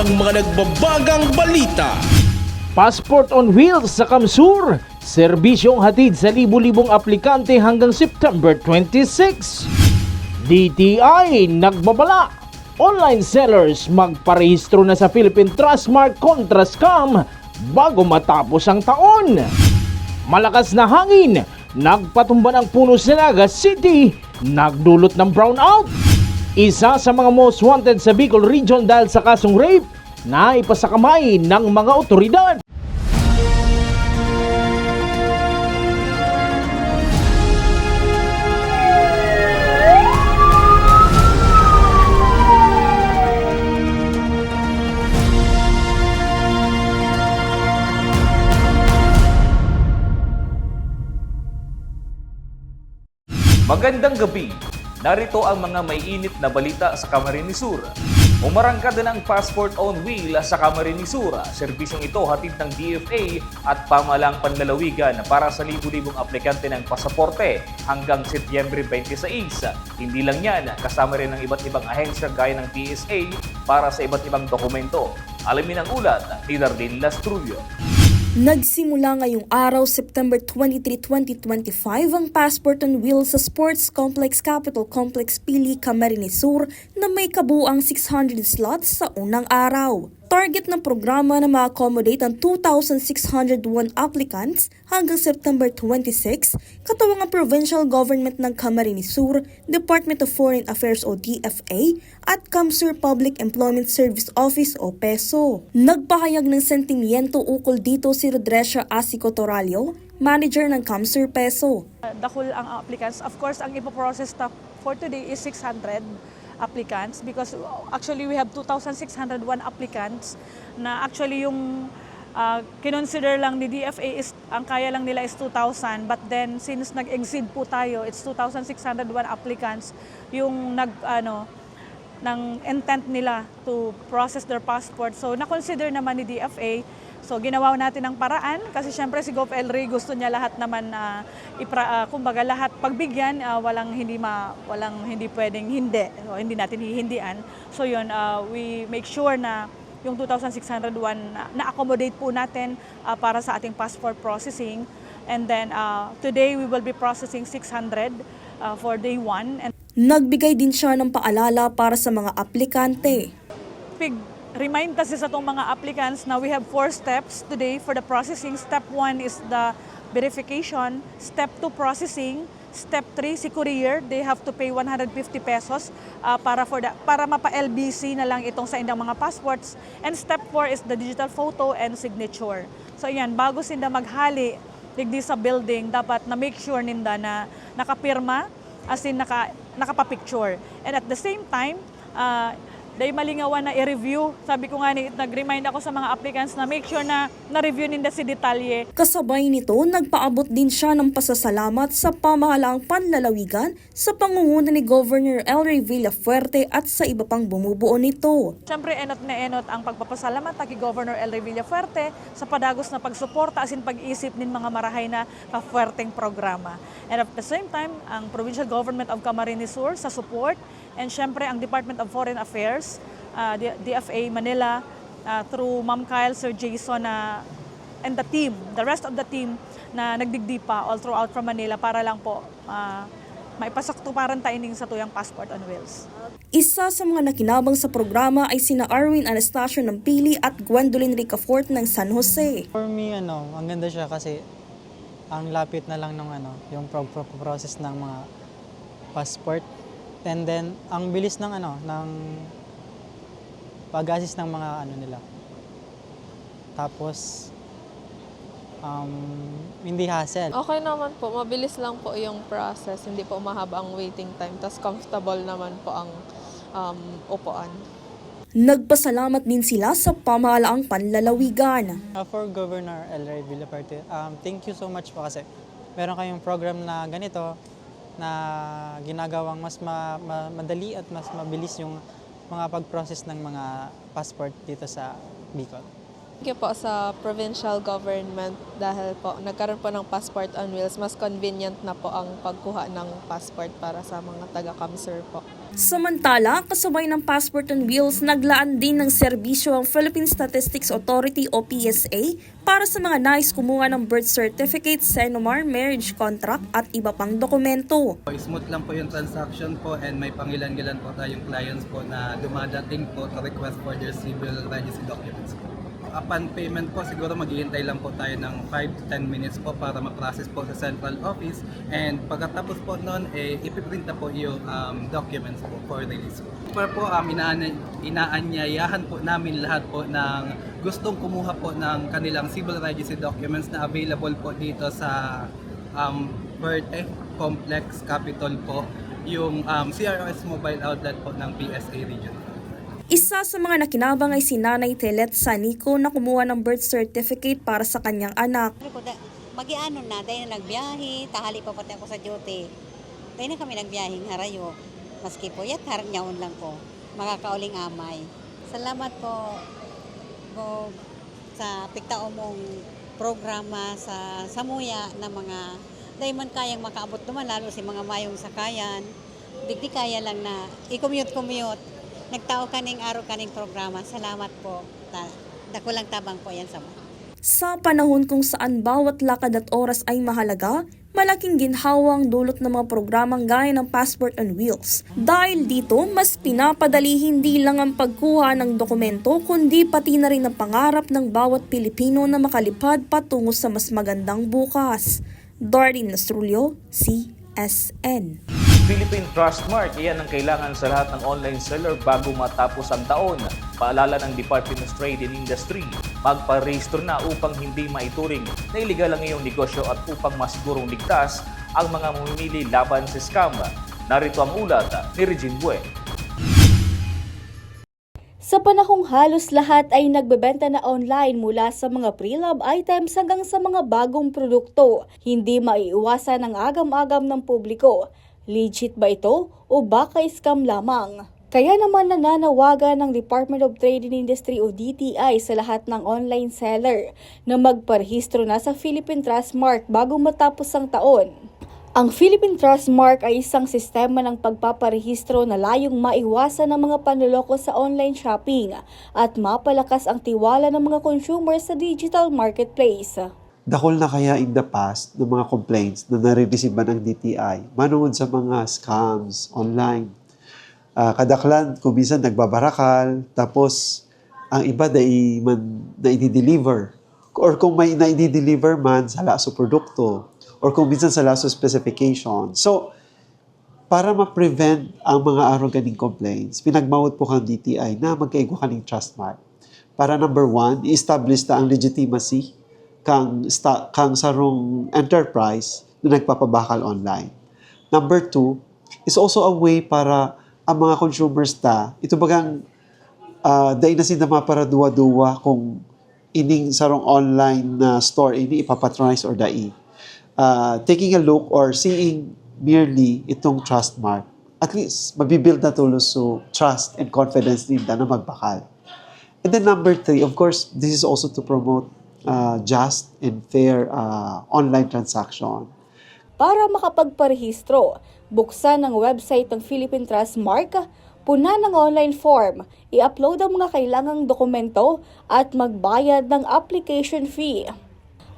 ng mga nagbabagang balita. Passport on Wheels sa Kamsur. Serbisyong hatid sa libu-libong aplikante hanggang September 26. DTI nagbabala. Online sellers magparehistro na sa Philippine Trustmark kontra scam bago matapos ang taon. Malakas na hangin, nagpatumba ng puno sa Naga City, nagdulot ng brownout. Isa sa mga most wanted sa Bicol Region dahil sa kasong rape na ipasakamay ng mga otoridad. Magandang gabi. Narito ang mga may init na balita sa Camarines Sur. Umarangkada ng passport on wheel sa Camarines Sur. Serbisyong ito hatid ng DFA at pamalang panlalawigan para sa libu-libong aplikante ng pasaporte hanggang Setyembre 26. Hindi lang yan, kasama rin ng iba't ibang ahensya gaya ng PSA para sa iba't ibang dokumento. Alamin ang ulat ni Darlene Lastrullo. Nagsimula ngayong araw, September 23, 2025, ang Passport on Wheels sa Sports Complex Capital Complex Pili, Camarines Sur na may kabuang 600 slots sa unang araw. Target ng programa na ma-accommodate ang 2,601 applicants hanggang September 26, katuwang ang Provincial Government ng Camarines Sur, Department of Foreign Affairs o DFA, at CAMSUR Public Employment Service Office o PESO. Nagpahayag ng sentimiento ukol dito si Rodresha Asico Toralio, manager ng CAMSUR PESO. dahil ang applicants. Of course, ang ipoprocess na for today is 600 applicants because actually we have 2,601 applicants na actually yung uh, kinonsider lang ni DFA is ang kaya lang nila is 2,000 but then since nag-exceed po tayo it's 2,601 applicants yung nag ano ng intent nila to process their passport. So na-consider naman ni DFA So ginawa natin ang paraan kasi syempre si Gov. Elry gusto niya lahat naman na ipra, ah, kumbaga lahat pagbigyan ah, walang hindi ma walang hindi pwedeng hindi o hindi natin hihindian. So yun ah, we make sure na yung 2,601 na- na-accommodate po natin ah, para sa ating passport processing. And then ah, today we will be processing 600 ah, for day 1 and Nagbigay din siya ng paalala para sa mga aplikante. big remind kasi sa itong mga applicants na we have four steps today for the processing. Step one is the verification. Step two, processing. Step three, si courier, they have to pay 150 pesos uh, para for the, para mapa-LBC na lang itong sa inyong mga passports. And step four is the digital photo and signature. So yan, bago sinda maghali digdi sa building, dapat na make sure ninda na nakapirma as in naka, nakapapicture. And at the same time, uh, dahil malingawan na i-review. Sabi ko nga, ni, nag-remind ako sa mga applicants na make sure na na-review ninda si detalye. Kasabay nito, nagpaabot din siya ng pasasalamat sa pamahalaang panlalawigan sa pangunguna ni Governor Elray Villafuerte at sa iba pang bumubuo nito. Siyempre, enot na enot ang pagpapasalamat kay Governor El Rey Villafuerte sa padagos na pagsuporta as in pag-isip nin mga marahay na kafuerteng programa. And at the same time, ang Provincial Government of Camarines Sur sa support and siyempre ang Department of Foreign Affairs, uh, DFA Manila, uh, through Ma'am Kyle, Sir Jason na and the team, the rest of the team na nagdigdi pa all throughout from Manila para lang po uh, maipasaktuparan taining sa tuyang passport on wheels. Isa sa mga nakinabang sa programa ay sina Arwin Anastasio ng Pili at Gwendolyn Ricafort ng San Jose. For me, ano, ang ganda siya kasi ang lapit na lang ng ano, yung pro- pro- process ng mga passport. And then, ang bilis ng ano, ng pag-assist ng mga ano nila. Tapos, um, hindi hassle. Okay naman po, mabilis lang po yung process, hindi po mahaba ang waiting time, tas comfortable naman po ang um, upuan. Nagpasalamat din sila sa pamahalaang panlalawigan. Uh, for Governor El Rey Villaparte, um, thank you so much po kasi meron kayong program na ganito na ginagawang mas ma- ma- madali at mas mabilis yung mga pag-process ng mga passport dito sa Bicol. Thank you po sa provincial government dahil po nagkaroon po ng passport on wheels, mas convenient na po ang pagkuha ng passport para sa mga taga-Kamsur po. Samantala, kasabay ng Passport on Wheels, naglaan din ng serbisyo ang Philippine Statistics Authority o PSA para sa mga nais kumuha ng birth certificate, Senomar, marriage contract at iba pang dokumento. Smooth lang po yung transaction po and may pangilan-gilan po tayong clients po na dumadating po to request for their civil registry documents po. Upon payment po, siguro maghihintay lang po tayo ng 5 to 10 minutes po para ma-process po sa central office and pagkatapos po noon, eh, ipiprint na po yung um, documents po for release po. Para po, um, inaanya- inaanyayahan po namin lahat po ng gustong kumuha po ng kanilang civil registry documents na available po dito sa um, eh, Complex Capital po, yung um, CROS mobile outlet po ng PSA region. Isa sa mga nakinabang ay si Nanay Telet Sanico na kumuha ng birth certificate para sa kanyang anak. Ko, mag-iano na, dahil na nagbiyahe, tahali pa pati ako sa duty. Dahil na kami nagbiyahe harayo. Maski po, yat harap nyaon lang po. Makakauling amay. Salamat po, po sa piktao mong programa sa Samuya na mga dahil man kayang makaabot naman, lalo si mga mayong sakayan. Digdi kaya lang na i-commute-commute. Nagtao kaning araw kaning programa. Salamat po. Ta- dako lang tabang po yan sa mo. Sa panahon kung saan bawat lakad at oras ay mahalaga, malaking ginhawang dulot ng mga programang gaya ng Passport on Wheels. Dahil dito, mas pinapadali hindi lang ang pagkuha ng dokumento, kundi pati na rin ang pangarap ng bawat Pilipino na makalipad patungo sa mas magandang bukas. Darlene Nastrulio, CSN. Philippine Trustmark, iyan ang kailangan sa lahat ng online seller bago matapos ang taon. Paalala ng Department of Trade and Industry, magparehistro na upang hindi maituring na iligal ang iyong negosyo at upang masigurong ligtas ang mga mamimili laban sa scam. Narito ang ulat ni Regine Buen. Sa panahong halos lahat ay nagbebenta na online mula sa mga pre-love items hanggang sa mga bagong produkto, hindi maiiwasan ang agam-agam ng publiko. Legit ba ito o baka scam lamang? Kaya naman nananawagan ng Department of Trade and Industry o DTI sa lahat ng online seller na magparehistro na sa Philippine Trustmark bago matapos ang taon. Ang Philippine Trustmark ay isang sistema ng pagpaparehistro na layong maiwasan ng mga panloloko sa online shopping at mapalakas ang tiwala ng mga consumer sa digital marketplace. Dakol na kaya in the past ng mga complaints na nare-receive ba ng DTI manood sa mga scams online. Ah, kadaklan, kung nagbabarakal, tapos ang iba na, i- man, na i-deliver. Or kung may na i-deliver man, sa laso produkto. Or kung minsan sa laso specification. So, para ma-prevent ang mga arrogating complaints, pinagmawad po kang DTI na magkaigwa ka ng trust mark. Para number one, i-establish na ang legitimacy kang, sta, kang sarong enterprise na nagpapabakal online. Number two, is also a way para ang mga consumers ta, ito bagang uh, dahil na sila maparaduwa-duwa kung ining sarong online na store ini ipapatronize or dai. Uh, taking a look or seeing merely itong trust mark, at least mabibuild na tulos so trust and confidence nila na magbakal. And then number three, of course, this is also to promote uh, just and fair uh, online transaction. Para makapagparehistro, buksan ang website ng Philippine Trustmark, puna ng online form, i-upload ang mga kailangang dokumento at magbayad ng application fee.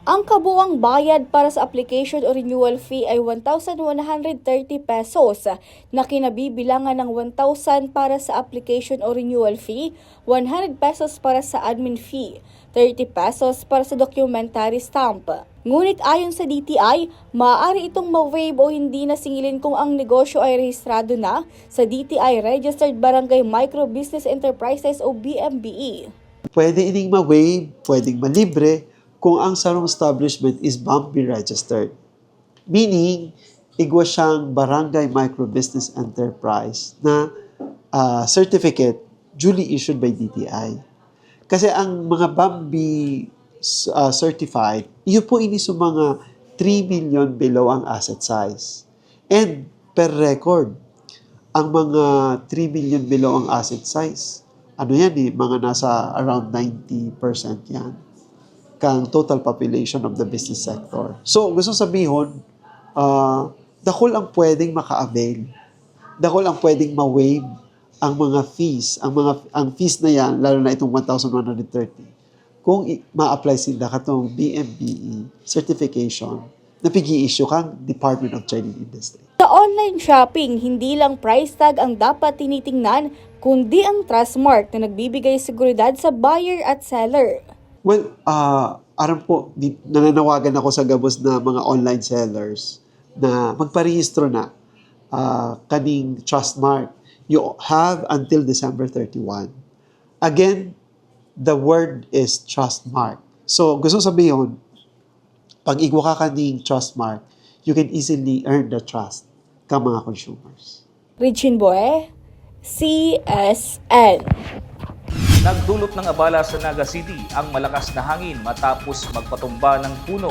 Ang kabuang bayad para sa application o renewal fee ay 1,130 pesos na kinabibilangan ng 1,000 para sa application o renewal fee, 100 pesos para sa admin fee, 30 pesos para sa documentary stamp. Ngunit ayon sa DTI, maaari itong ma-waive o hindi na singilin kung ang negosyo ay rehistrado na sa DTI Registered Barangay Micro Business Enterprises o BMBE. Pwede ining ma-waive, pwedeng malibre, kung ang sarong establishment is BUMPY registered. Meaning, igwa siyang Barangay Micro Business Enterprise na uh, certificate duly issued by DTI. Kasi ang mga BUMPY uh, certified, yun po ini sa mga 3 million below ang asset size. And per record, ang mga 3 million below ang asset size, ano yan eh, mga nasa around 90% yan kang total population of the business sector. So, gusto sabihin, uh, dakol ang pwedeng maka-avail dako lang pwedeng ma-waive ang mga fees, ang mga ang fees na yan, lalo na itong 1,130, kung ma-apply sila katong BMBE certification na pigi-issue kang Department of Chinese Industry. Sa online shopping, hindi lang price tag ang dapat tinitingnan, kundi ang trust mark na nagbibigay seguridad sa buyer at seller. Well, uh, aram po, nananawagan ako sa gabos na mga online sellers na magparehistro na uh, kaning trust mark. You have until December 31. Again, the word is trust mark. So, gusto sabihin, pag igwa ka kaning trust mark, you can easily earn the trust ka mga consumers. Richin Boe, CSN. Nagdulot ng abala sa Naga City ang malakas na hangin matapos magpatumba ng puno.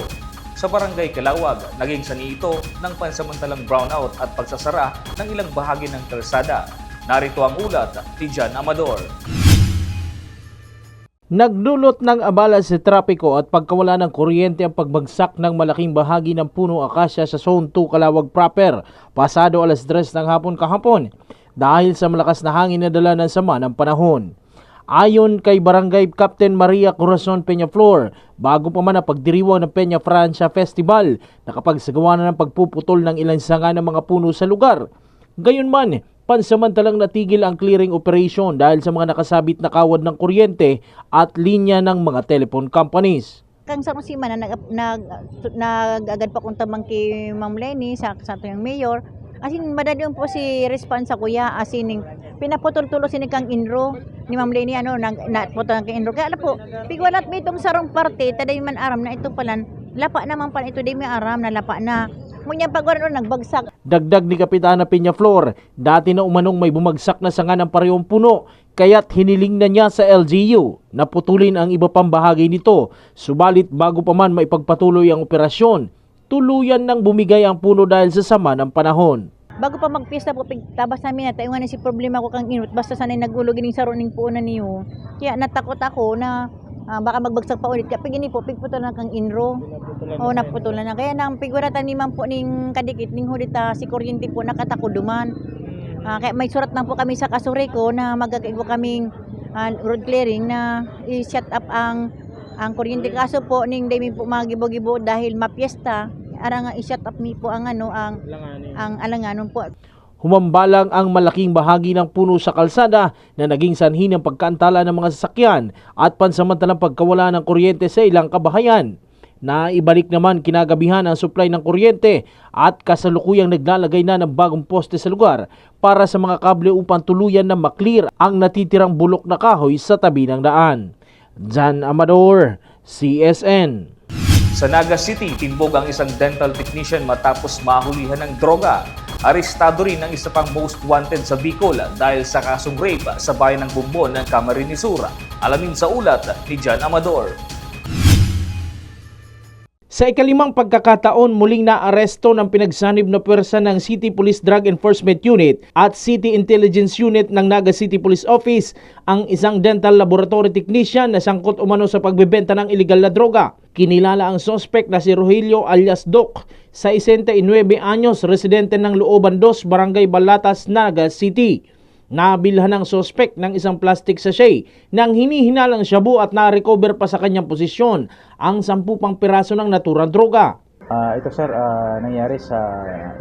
Sa barangay Kalawag, naging sani ito ng pansamantalang brownout at pagsasara ng ilang bahagi ng kalsada. Narito ang ulat ni Jan Amador. Nagdulot ng abala sa trapiko at pagkawala ng kuryente ang pagbagsak ng malaking bahagi ng puno akasya sa Zone 2 Kalawag proper pasado alas 3 ng hapon kahapon dahil sa malakas na hangin na dala ng sama ng panahon. Ayon kay Barangay Captain Maria Corazon Peñaflor, bago pa man ang pagdiriwang ng Peña Francia Festival, nakapagsagawa na ng pagpuputol ng ilang sanga ng mga puno sa lugar. Gayunman, pansamantalang natigil ang clearing operation dahil sa mga nakasabit na kawad ng kuryente at linya ng mga telephone companies. kang sa kusima na nag, nag, nag-agad pa kong tamang kay Ma'am Lenny sa santo yung mayor. Asin madali po si response sa kuya asin pinaputol-tulo sini kang inro ni Ma'am Lenny ano nag naputol kang inro. Kaya po, pigwalat mi itong sarong parte taday man aram na ito palan lapa naman pa ito day may aram na lapa na. Munya pagwaran nagbagsak Dagdag ni Kapitana Peñaflor, dati na umanong may bumagsak na sanga ng parehong puno, kaya't hiniling na niya sa LGU na putulin ang iba pang bahagi nito. Subalit bago pa man maipagpatuloy ang operasyon, tuluyan nang bumigay ang puno dahil sa sama ng panahon. bago pa magpista po tabas namin na tayo nga na si problema ko kang inut basta sanay nagulo gining sa runing puunan niyo. Kaya natakot ako na ah, baka magbagsak pa ulit. Kaya pigini po pigputol na kang inro. O naputulan na. Kaya nang pigwaratan ni man po ning kadikit ning hudita si kuryente po nakatako duman. Ah, kaya may surat lang po kami sa kasuri ko na magkakaibo kaming ah, road clearing na i-shut up ang ang kuryente. Kaso po ning day mi po magibo-gibo dahil mapiesta ara nga i-shut up mi po ang ano ang ang alanganon po Humambalang ang malaking bahagi ng puno sa kalsada na naging sanhi ng pagkaantala ng mga sasakyan at pansamantalang pagkawala ng kuryente sa ilang kabahayan. Naibalik naman kinagabihan ang supply ng kuryente at kasalukuyang naglalagay na ng bagong poste sa lugar para sa mga kable upang tuluyan na maklear ang natitirang bulok na kahoy sa tabi ng daan. Jan Amador, CSN. Sa Naga City, timbog ang isang dental technician matapos mahulihan ng droga. Arestado rin ang isa pang most wanted sa Bicol dahil sa kasong rape sa bayan ng Bumbon ng Camarines Sur. Alamin sa ulat ni Jan Amador. Sa ikalimang pagkakataon, muling naaresto ng pinagsanib na pwersa ng City Police Drug Enforcement Unit at City Intelligence Unit ng Naga City Police Office ang isang dental laboratory technician na sangkot umano sa pagbebenta ng iligal na droga. Kinilala ang sospek na si Rogelio alias Doc, sa 69 anyos, residente ng Looban 2, Barangay Balatas, Naga City. Nabilhan ng sospek ng isang plastic sachet nang hinihinalang shabu at na-recover pa sa kanyang posisyon ang sampu pang piraso ng naturang droga. Ah, ito sir, ah, nangyari sa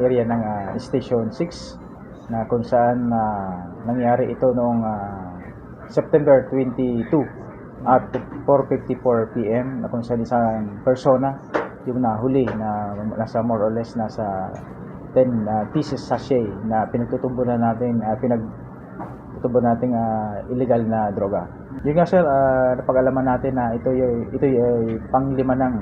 area ng ah, Station 6 na kung saan ah, nangyari ito noong ah, September 22 at 4.54 p.m. na kung saan isang persona yung nahuli na nasa more or less nasa 10 ah, pieces sachet na pinagtutumbo na natin, uh, pinagtutumbo natin ah, illegal na droga. Yun nga sir, ah, napag-alaman natin na ito yung ito yung panglima ng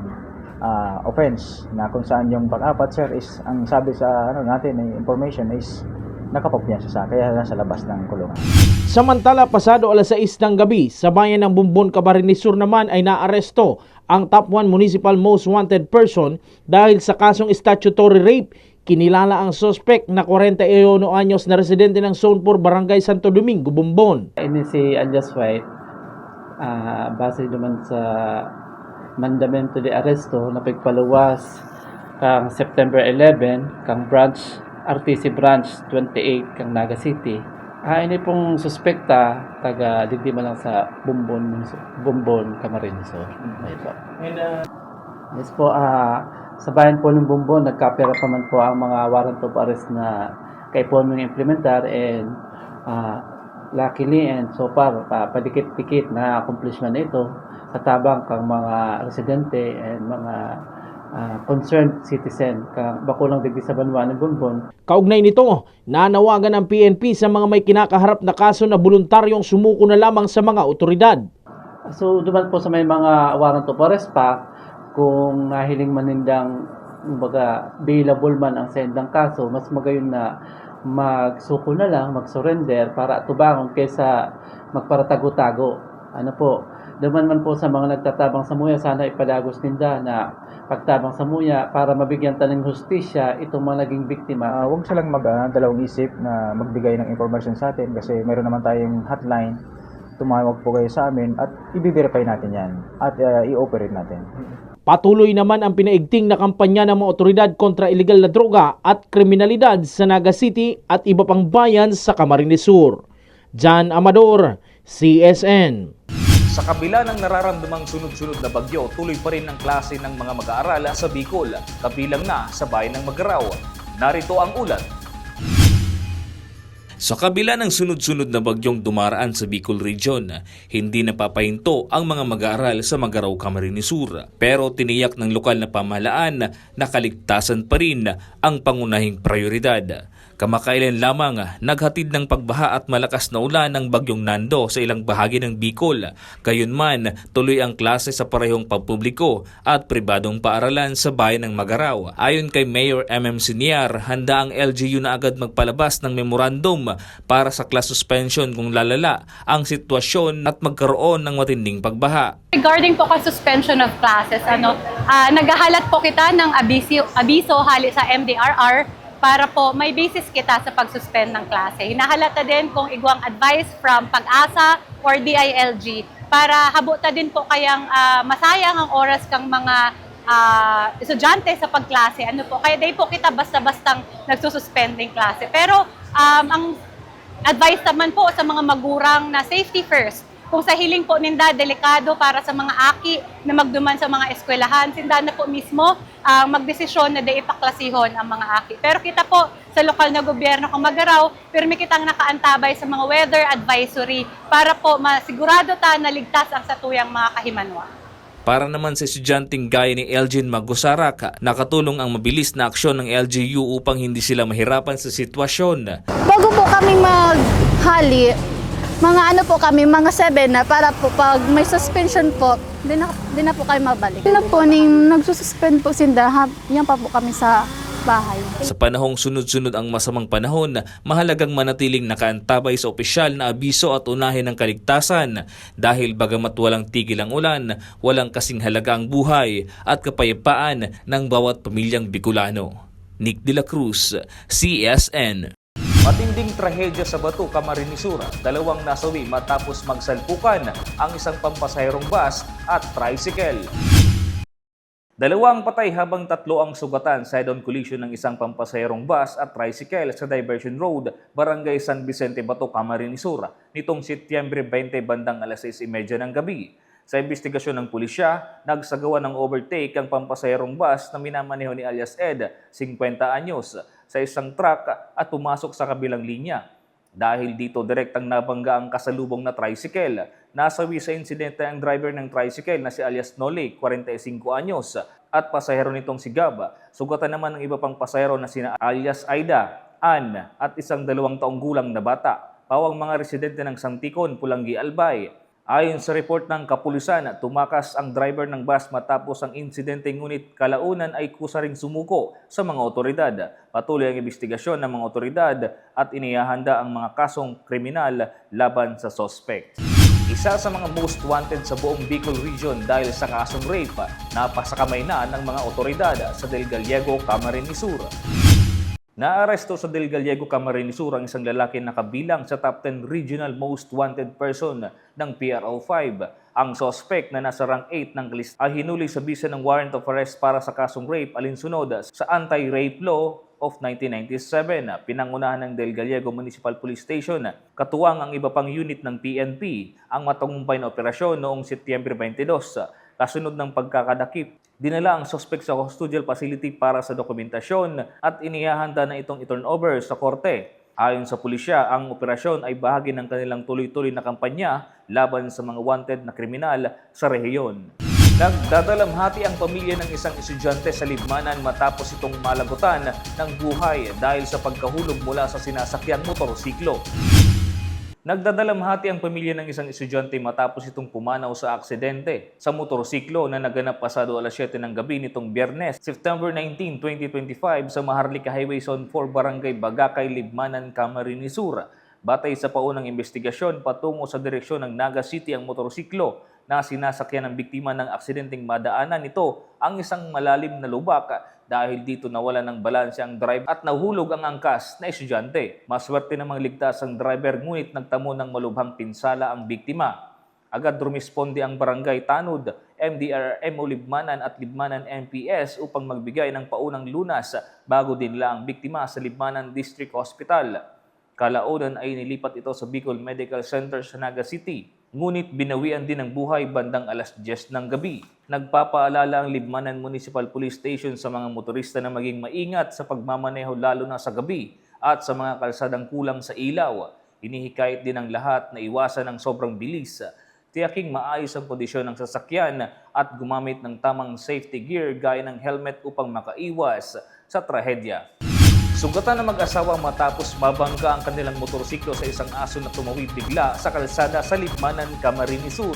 ah, offense na kung saan yung pang-apat sir is ang sabi sa ano natin eh, information is nakapagpiyansa sa kaya nasa labas ng kulungan. Samantala, pasado alas 6 ng gabi, sa bayan ng Bumbon, Camarines Sur naman ay naaresto ang top 1 municipal most wanted person dahil sa kasong statutory rape. Kinilala ang suspect na 41 anyos na residente ng Zone 4, Barangay Santo Domingo, Bumbon. Ini si Alias White, ah base naman sa mandamento de arresto na pagpaluwas kang September 11 kang branch RTC Branch 28 kang Naga City. Ah, ini pong suspekta taga digdi man lang sa Bumbon Bumbon Camarines Sur. Ayun po. Yes po, ah sa bayan po ng Bumbon, nagkapera pa man po ang mga warrant of arrest na kay po nung implementar and ah, luckily and so far, pa, padikit-dikit na accomplishment ito sa tabang kang mga residente and mga ah, concerned citizen kang bakulang digdi sa banwa ng Bumbon Kaugnay nito, nanawagan ang PNP sa mga may kinakaharap na kaso na voluntaryong sumuko na lamang sa mga otoridad. So, duman po sa may mga warrant of arrest pa, kung nahiling manindang kumbaga, bailable man ang sendang kaso, mas magayon na magsuko na lang, mag-surrender para tubangon kaysa magparatago-tago. Ano po, duman man po sa mga nagtatabang sa muya, sana ipadagos ninda na pagtabang sa muya para mabigyan tanong hustisya itong mga naging biktima. Ah, huwag silang mag ah, dalawang isip na magbigay ng information sa atin kasi meron naman tayong hotline. Tumawag po kayo sa amin at i-verify natin yan at ah, i-operate natin. Patuloy naman ang pinaigting na kampanya ng mga otoridad kontra illegal na droga at kriminalidad sa Naga City at iba pang bayan sa Camarines Sur. John Amador, CSN. Sa kabila ng nararamdamang sunod-sunod na bagyo, tuloy pa rin ang klase ng mga mag-aaral sa Bicol, kabilang na sa bayan ng Magaraw. Narito ang ulat. Sa kabila ng sunod-sunod na bagyong dumaraan sa Bicol Region, hindi napapahinto ang mga mag-aaral sa Magaraw Camarines Sur. Pero tiniyak ng lokal na pamahalaan na kaligtasan pa rin ang pangunahing prioridad. Kamakailan lamang naghatid ng pagbaha at malakas na ulan ng bagyong Nando sa ilang bahagi ng Bicol. Gayunman, tuloy ang klase sa parehong pampubliko at pribadong paaralan sa bayan ng Magaraw. Ayon kay Mayor MM Siniar, handa ang LGU na agad magpalabas ng memorandum para sa class suspension kung lalala ang sitwasyon at magkaroon ng matinding pagbaha. Regarding po ka suspension of classes, ano, ah, naghahalat po kita ng abiso, abiso hali sa MDRR para po may basis kita sa pag-suspend ng klase. Hinahalata din kung igwang advice from Pag-asa or DILG para habuta din po kayang ah, masayang ang oras kang mga ah, estudyante sa pagklase. Ano po, kaya day po kita basta-bastang nagsususpending klase. Pero um, ang advice naman po sa mga magurang na safety first. Kung sa hiling po ninda, delikado para sa mga aki na magduman sa mga eskwelahan, sinda na po mismo ang magdesisyon na di ipaklasihon ang mga aki. Pero kita po sa lokal na gobyerno kung magaraw, pirmi kitang nakaantabay sa mga weather advisory para po masigurado ta na ligtas ang satuyang mga kahimanwa. Para naman sa estudyanteng gaya ni Elgin Magusarak, nakatulong ang mabilis na aksyon ng LGU upang hindi sila mahirapan sa sitwasyon. Bago po kami maghali, mga ano po kami, mga 7 na para po pag may suspension po, di na, di na po kayo mabalik. Ano po, ning nagsususpend po sinda, ha, yan pa po kami sa bahay. Sa panahong sunod-sunod ang masamang panahon, mahalagang manatiling nakaantabay sa opisyal na abiso at unahin ng kaligtasan dahil bagamat walang tigil ang ulan, walang kasing halaga ang buhay at kapayapaan ng bawat pamilyang Bicolano. Nick De La Cruz, CSN. Matinding trahedya sa Bato, Camarines Sur. Dalawang nasawi matapos magsalpukan ang isang pampasaherong bus at tricycle. Dalawang patay habang tatlo ang sugatan sa head-on collision ng isang pampasaherong bus at tricycle sa Diversion Road, Barangay San Vicente, Bato, Camarines Sur, nitong Setyembre 20 bandang alas 6.30 ng gabi. Sa investigasyon ng pulisya, nagsagawa ng overtake ang pampasaherong bus na minamaneho ni alias Ed, 50 anyos, sa isang truck at pumasok sa kabilang linya. Dahil dito direktang nabangga ang kasalubong na tricycle. Nasawi sa insidente ang driver ng tricycle na si alias Noli, 45 anyos, at pasahero nitong si Gab. Sugatan naman ng iba pang pasahero na sina alias Aida, Ann, at isang dalawang taong gulang na bata. Pawang mga residente ng Santikon, Pulangi, Albay. Ayon sa report ng kapulisan, tumakas ang driver ng bus matapos ang insidente ngunit kalaunan ay kusa ring sumuko sa mga otoridad. Patuloy ang investigasyon ng mga otoridad at inihahanda ang mga kasong kriminal laban sa sospek. Isa sa mga most wanted sa buong Bicol Region dahil sa kasong rape, napasakamay na ng mga otoridad sa Del Gallego, Camarines Sur. Naaresto sa Del Gallego, Camarines Sur ang isang lalaki na kabilang sa top 10 regional most wanted person ng PRO5. Ang sospek na nasa rank 8 ng list ay hinuli sa bisa ng warrant of arrest para sa kasong rape alinsunod sa anti-rape law of 1997 na pinangunahan ng Del Gallego Municipal Police Station katuwang ang iba pang unit ng PNP ang matagumpay na operasyon noong Setyembre 22 kasunod ng pagkakadakip. Dinala ang suspect sa custodial facility para sa dokumentasyon at inihahanda na itong i-turn over sa korte. Ayon sa pulisya, ang operasyon ay bahagi ng kanilang tuloy-tuloy na kampanya laban sa mga wanted na kriminal sa rehiyon. Nagdadalamhati ang pamilya ng isang estudyante sa Libmanan matapos itong malagutan ng buhay dahil sa pagkahulog mula sa sinasakyang motorsiklo. Nagdadalamhati ang pamilya ng isang estudyante matapos itong pumanaw sa aksidente sa motorsiklo na naganap pasado alas 7 ng gabi nitong biyernes, September 19, 2025 sa Maharlika Highway Zone 4 Barangay Bagakay, Libmanan, Camarines Sur. Batay sa paunang investigasyon patungo sa direksyon ng Naga City ang motorsiklo na sinasakyan ng biktima ng aksidenteng madaanan nito ang isang malalim na lubak dahil dito nawala ng balanse ang drive at nahulog ang angkas na estudyante. Maswerte namang ligtas ang driver ngunit nagtamo ng malubhang pinsala ang biktima. Agad rumisponde ang barangay Tanud, MDRMO Libmanan at Libmanan MPS upang magbigay ng paunang lunas bago dinla ang biktima sa Libmanan District Hospital. Kalaunan ay nilipat ito sa Bicol Medical Center sa Naga City. Ngunit binawian din ng buhay bandang alas 10 ng gabi. Nagpapaalala ang Libmanan Municipal Police Station sa mga motorista na maging maingat sa pagmamaneho lalo na sa gabi at sa mga kalsadang kulang sa ilaw. Hinihikayat din ang lahat na iwasan ng sobrang bilis. Tiyaking maayos ang kondisyon ng sasakyan at gumamit ng tamang safety gear gaya ng helmet upang makaiwas sa trahedya. Sugatan ng mag-asawa matapos mabangga ang kanilang motorsiklo sa isang aso na tumawid bigla sa kalsada sa Libmanan, Camarines Sur.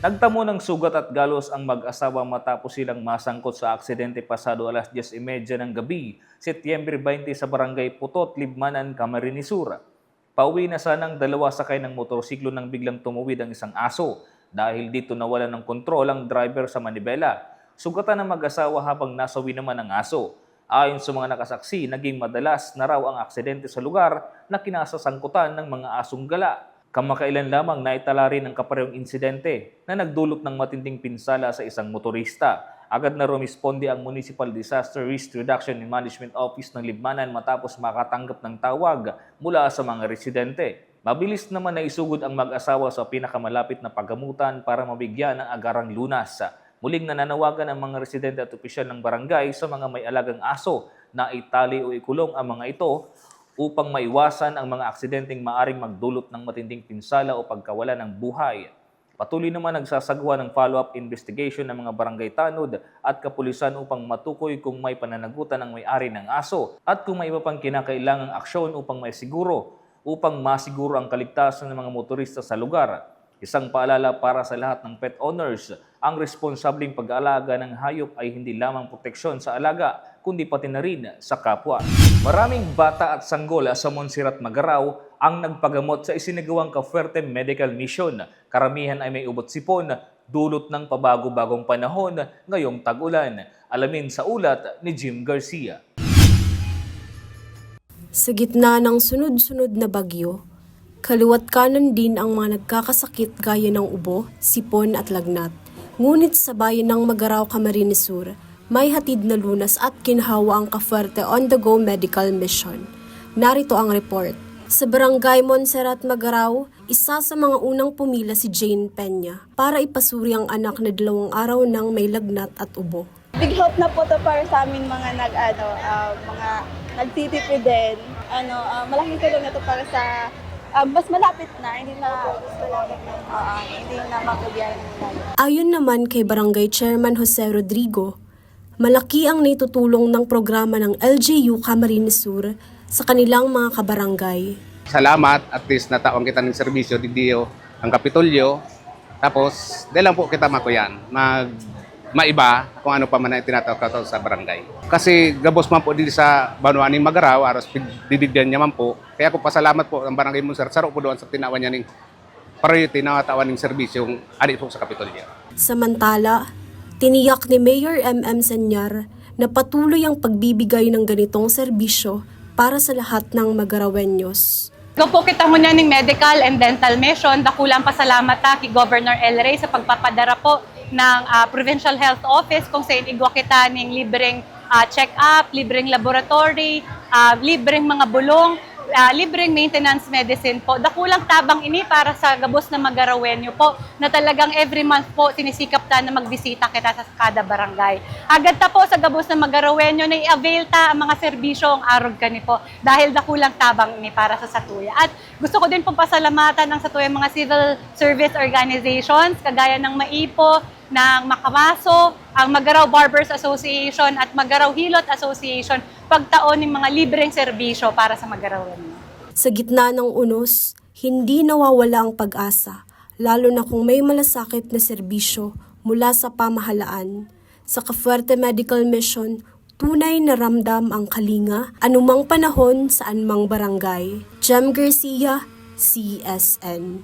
Nagtamo ng sugat at galos ang mag-asawa matapos silang masangkot sa aksidente pasado alas 10.30 ng gabi, Setyembre 20 sa barangay Putot, Libmanan, Camarines Sur. Pauwi na sanang dalawa sakay ng motorsiklo nang biglang tumawid ang isang aso dahil dito nawala ng kontrol ang driver sa manibela. Sugatan ng mag-asawa habang nasawi naman ang aso. Ayon sa mga nakasaksi, naging madalas na raw ang aksidente sa lugar na kinasasangkutan ng mga asong gala. Kamakailan lamang naitala rin ang kaparehong insidente na nagdulot ng matinding pinsala sa isang motorista. Agad na rumisponde ang Municipal Disaster Risk Reduction and Management Office ng Libmanan matapos makatanggap ng tawag mula sa mga residente. Mabilis naman na isugod ang mag-asawa sa pinakamalapit na paggamutan para mabigyan ng agarang lunas. Muling nananawagan ang mga residente at opisyal ng barangay sa mga may alagang aso na itali o ikulong ang mga ito upang maiwasan ang mga aksidenteng maaring magdulot ng matinding pinsala o pagkawala ng buhay. Patuloy naman nagsasagawa ng follow-up investigation ng mga barangay tanod at kapulisan upang matukoy kung may pananagutan ng may-ari ng aso at kung may iba pang kinakailangang aksyon upang may siguro upang masiguro ang kaligtasan ng mga motorista sa lugar. Isang paalala para sa lahat ng pet owners, ang responsableng pag-aalaga ng hayop ay hindi lamang proteksyon sa alaga, kundi pati na rin sa kapwa. Maraming bata at sanggol sa Monserrat Magaraw ang nagpagamot sa isinagawang Kafuerte Medical Mission. Karamihan ay may ubot sipon, dulot ng pabago-bagong panahon ngayong tag-ulan. Alamin sa ulat ni Jim Garcia. Sa gitna ng sunod-sunod na bagyo, kaliwat kanan din ang mga nagkakasakit gaya ng ubo, sipon at lagnat. Ngunit sa bayan ng Magaraw, Camarines Sur, may hatid na lunas at kinhawa ang Kafuerte on-the-go medical mission. Narito ang report. Sa barangay Monserrat Magaraw, isa sa mga unang pumila si Jane Peña para ipasuri ang anak na dalawang araw nang may lagnat at ubo. Big help na po to para sa amin mga nag ano, ah, mga nagtitipid din. Ano, ah, malaking tulong na to para sa ah, mas malapit na, hindi na ah, hindi na makubiyahin na. Ayon naman kay Barangay Chairman Jose Rodrigo, malaki ang naitutulong ng programa ng LGU Camarines Sur sa kanilang mga kabarangay. Salamat at least nataon kita ng serbisyo di Dio ang Kapitolyo. Tapos, dahil lang po kita makuyan, mag maiba kung ano pa man ang tinatawag ka sa barangay. Kasi gabos man po dito sa Banuaning Magaraw, aros dididyan niya man po. Kaya ko pasalamat po ang barangay Monser. Saro po doon sa tinawan niya ng priority na tawan ng serbisyong adi po sa Kapitolyo. Samantala, tiniyak ni Mayor MM Senyar na patuloy ang pagbibigay ng ganitong serbisyo para sa lahat ng Magarawenyos. Ikaw po kita muna ng medical and dental mission. Dakulang pasalamat ta kay Governor El Rey sa pagpapadara po ng ah, Provincial Health Office kung sa igwa kita ng libreng ah, check-up, libreng laboratory, ah, libreng mga bulong, ah, libreng maintenance medicine po. Dakulang tabang ini para sa gabos na Magarawenyo po na talagang every month po sinisikap ta na magbisita kita sa kada barangay. Agad ta po sa gabos na Magarawenyo na i-avail ta ang mga serbisyo ang arog kani po dahil dakulang tabang ini para sa Satuya. At gusto ko din pong pasalamatan ang Satuya mga civil service organizations kagaya ng MAIPO, ng Makamaso, ang Magaraw Barbers Association at Magaraw Hilot Association pagtaon ng mga libreng serbisyo para sa Magarawenyo. Sa gitna ng unos, hindi nawawala ang pag-asa, lalo na kung may malasakit na serbisyo mula sa pamahalaan. Sa Kafuerte Medical Mission, tunay na ramdam ang kalinga anumang panahon sa anumang barangay. Jem Garcia, CSN.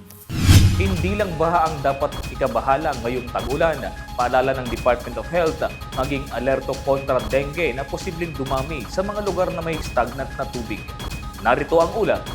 Hindi lang baha ang dapat ikabahala ngayong tag-ulan. Paalala ng Department of Health, maging alerto kontra dengue na posibleng dumami sa mga lugar na may stagnant na tubig. Narito ang ulat.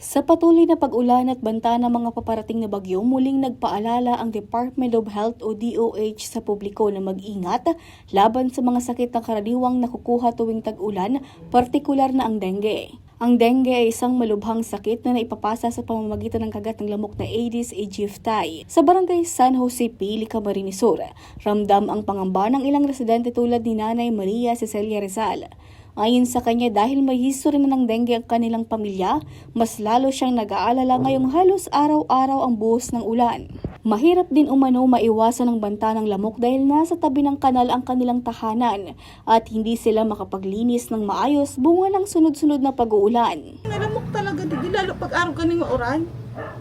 Sa patuloy na pag-ulan at banta ng mga paparating na bagyo, muling nagpaalala ang Department of Health o DOH sa publiko na mag-ingat laban sa mga sakit na karaniwang nakukuha tuwing tag-ulan, partikular na ang dengue. Ang dengue ay isang malubhang sakit na naipapasa sa pamamagitan ng kagat ng lamok na Aedes aegypti. Sa barangay San Jose P, Camarines Sur, ramdam ang pangamba ng ilang residente tulad ni Nanay Maria Cecilia Rizal. Ayon sa kanya dahil may history na ng dengue ang kanilang pamilya, mas lalo siyang nag-aalala ngayong halos araw-araw ang buhos ng ulan. Mahirap din umano maiwasan ang banta ng lamok dahil nasa tabi ng kanal ang kanilang tahanan at hindi sila makapaglinis ng maayos bunga ng sunod-sunod na pag-uulan. Malamok talaga, di lalo pag araw ka ng mauran,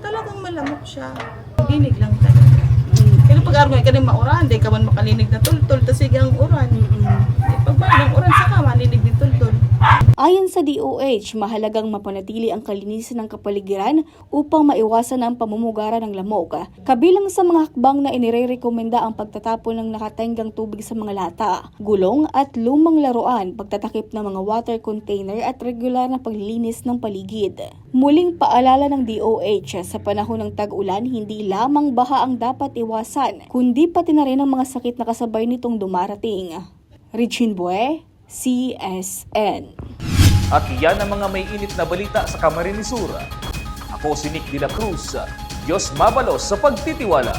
talagang malamok siya. Linig lang talaga. Kaya pag araw ka ng mauran, di ka man makalinig na tultol, tas sige Sa DOH, mahalagang mapanatili ang kalinisan ng kapaligiran upang maiwasan ang pamumugara ng lamok. Kabilang sa mga hakbang na inirerekomenda ang pagtatapon ng nakatenggang tubig sa mga lata, gulong at lumang laruan, pagtatakip ng mga water container at regular na paglilinis ng paligid. Muling paalala ng DOH sa panahon ng tag-ulan, hindi lamang baha ang dapat iwasan, kundi pati na rin ang mga sakit na kasabay nitong dumarating. Regine Bue, CSN. At yan ang mga may init na balita sa Camarines Sur. Ako si Nick De Cruz. Diyos mabalos sa pagtitiwala.